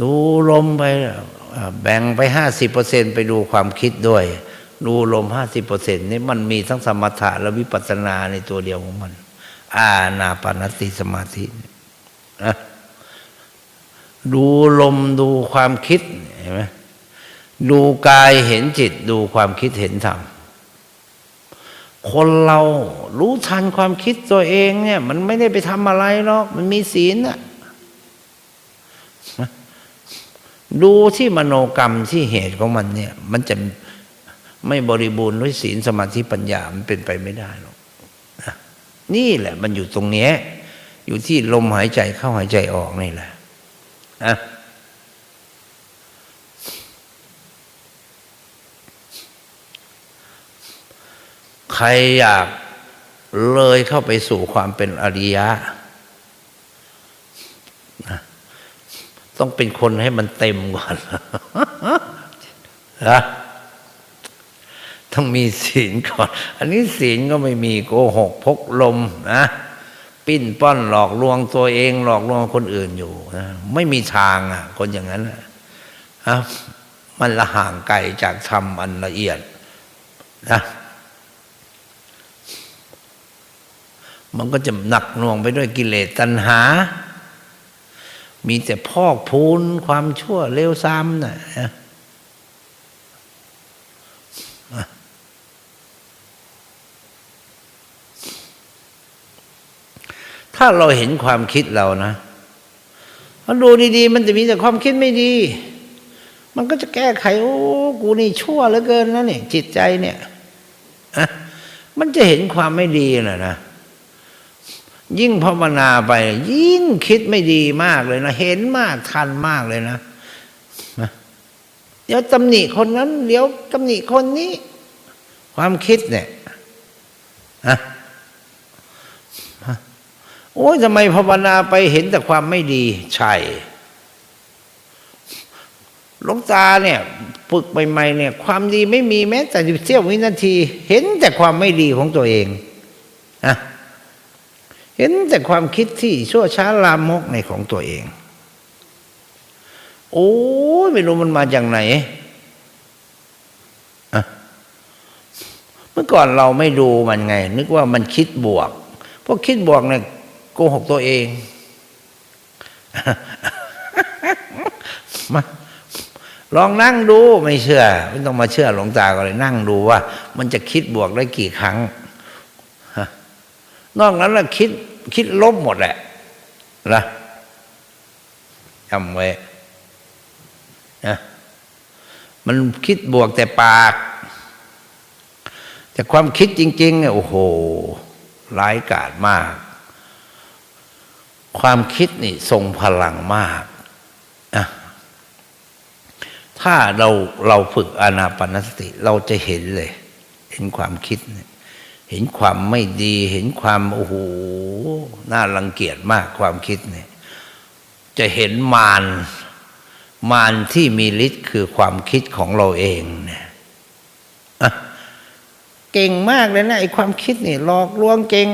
ดูลมไปแบ่งไปห้าสิบเปอร์เซ็นไปดูความคิดด้วย ดูลมห้าสิบเปอร์เซ็นนี่มันมีทั้งสมถะและวิปัสสนาในตัวเดียวของมัน อานาปานสติสมาธินะดูลมดูความคิดเห็นไหมดูกายเห็นจิต ดูความคิดเห็นธรรมคนเรารู้ทันความคิดตัวเองเนี่ย มันไม่ได้ไปทำอะไรหรอกมันมีศีลอะ ดูที่มโนกรรมที่เหตุของมันเนี่ย มันจะไม่บริบูรณ์ด้วยศีลสมาธิปัญญามันเป็นไปไม่ได้หรอกนี่แหละ มันอยู่ตรงเนี้ย อยู่ที่ลมหายใจเข้าหายใจออกนี่แหละนะใครอยากเลยเข้าไปสู่ความเป็นอริยะ ต้องเป็นคนให้มันเต็มก่อนนะต้องมีศีลก่อน อันนี้ศีลก็ไม่มีโกหกพกลมนะปิ้นป้อนหลอกลวงตัวเอง หลอกลวงคนอื่นอยู่นะไม่มีทางอะ คนอย่างนั้นน่ะอะมันละห่างไกลจากธรรมอันละเอียดนะมันก็จะหนักหน่วงไปด้วยกิเลสตัณหา มีแต่พอกพูนความชั่วเลวซ้ำน่ะนะถ้าเราเห็นความคิดเรานะเราดูดีๆ มันจะมีแต่ความคิดไม่ดี มันก็จะแก้ไข โอ้กูนี่ชั่วเหลือเกินนะเนี่ยจิตใจเนี่ย มันจะเห็นความไม่ดีน่ะนะ ยิ่งภาวนาไป ยิ่งคิดไม่ดีมากเลยนะ เห็นมากทันมากเลยนะ เดี๋ยวตำหนิคนนั้น เดี๋ยวตำหนิคนนี้ ความคิดเนี่ยอะโอ้ยทำไมภาวนาไปเห็นแต่ความไม่ดี ใช่หลวงตาเนี่ยฝึกใหม่ๆเนี่ย ความดีไม่มีแม้แต่เสี้ยววินาที เห็นแต่ความไม่ดีของตัวเอง เห็นแต่ความคิดที่ชั่วช้าลามกในของตัวเอง โอ้ยไม่รู้มันมาจากไหนเมื่อก่อนเราไม่ดูมันไง นึกว่ามันคิดบวกเพราะคิดบวกเนี่ยโกหกตัวเองมาลองนั่งดูไม่เชื่อ ไม่ต้องมาเชื่อหลวงตาก็เลยนั่งดูว่า มันจะคิดบวกได้กี่ครั้งนอกนั้นละคิด คิดลบหมดแหละนะจำไว้นะมันคิดบวกแต่ปาก แต่ความคิดจริง ๆ เนี่ยโอ้โหร้ายกาจมาก ความคิดนี่ทรงพลังมากนะถ้าเราเราฝึกอานาปนสติ เราจะเห็นเลย เห็นความคิดเนี่ย เห็นความไม่ดี เห็นความโอ้โหน่ารังเกียจมากความคิดเนี่ย จะเห็นมารมารที่มีฤทธิ์คือความคิดของเราเองเนี่ยเก่งมากเลยนะไอ้ความคิดนี่หลอกลวงเก่ง